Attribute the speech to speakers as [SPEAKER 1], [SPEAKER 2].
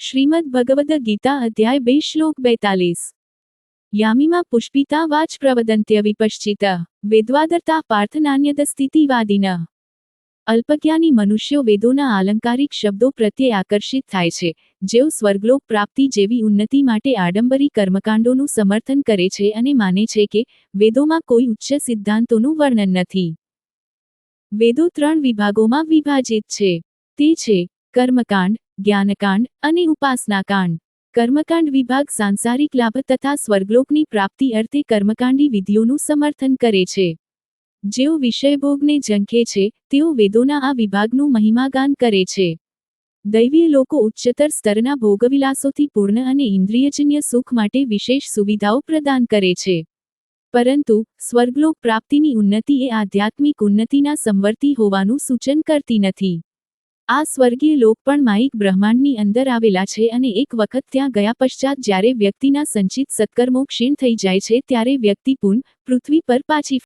[SPEAKER 1] શ્રીમદ ભગવદ ગીતા અધ્યાય બે શ્લોક બેતાલીસ. યામીમાં પુષ્પિતા વાચ પ્રવદંત્ય વિપશ્ચિત. વેદવાદરતા પાર્થનાન્યદ સ્થિતિવાદીન. અલ્પજ્ઞાની મનુષ્યો વેદોના આલંકારિક શબ્દો પ્રત્યે આકર્ષિત થાય છે, જેઓ સ્વર્ગલોક પ્રાપ્તિ જેવી ઉન્નતિ માટે આડંબરી કર્મકાંડોનું સમર્થન કરે છે અને માને છે કે વેદોમાં કોઈ ઉચ્ચ સિદ્ધાંતોનું વર્ણન નથી. વેદો ત્રણ વિભાગોમાં વિભાજિત છે. તે છે કર્મકાંડ, જ્ઞાનકાંડ અને ઉપાસનાકાંડ. કર્મકાંડ વિભાગ સાંસારિક લાભ તથા સ્વર્ગલોકની પ્રાપ્તિ અર્થે કર્મકાંડી વિધિઓનું સમર્થન કરે છે. જેઓ વિષયભોગને ઝંખે છે, તેઓ વેદોના આ વિભાગનું મહિમાગાન કરે છે. દૈવીય લોકો ઉચ્ચતર સ્તરના ભોગવિલાસોથી પૂર્ણ અને ઇન્દ્રિયજન્ય સુખ માટે વિશેષ સુવિધાઓ પ્રદાન કરે છે. પરંતુ, સ્વર્ગલોક પ્રાપ્તિની ઉન્નતિ એ આધ્યાત્મિક ઉન્નતિના સંવર્તી હોવાનું સૂચન કરતી નથી. આ સ્વર્ગીય લોક પણ માઇક બ્રહ્માંડની અંદર આવેલા છે અને એક વખત ત્યાં ગયા પશ્ચાત જ્યારે વ્યક્તિના સંચિત સત્કર્મો ક્ષીણ થઈ જાય છે ત્યારે વ્યક્તિ પુન પૃથ્વી પર પાછી